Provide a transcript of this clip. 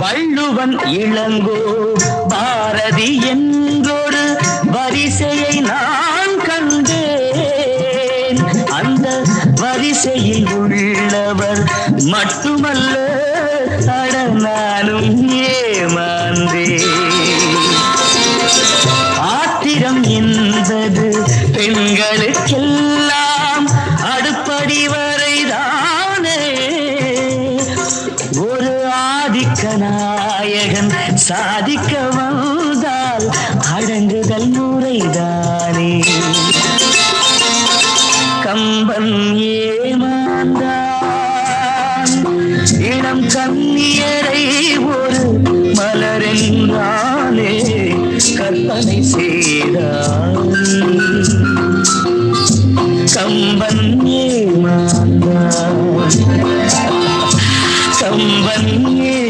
வள்ளுவன் இளங்கோ பாரதி என்றொரு வரிசையை நான் கண்டேன். அந்த வரிசையில் உள்ளவர் மட்டுமல்ல அட நானும் ஏமாந்தேன். ஆத்திரம் என்பது பெண்களுக்கெல்லாம் ஆதிக்க நாயகன் சாதிக்க வந்தால் அடங்குதல் முறைதானே. கம்பன் ஏமாந்தான். இளம் கண்ணியரை ஒரு மலரென்றானே. கற்பனை செய்தான். கம்பன் ஏமாந்தான். கம்பன்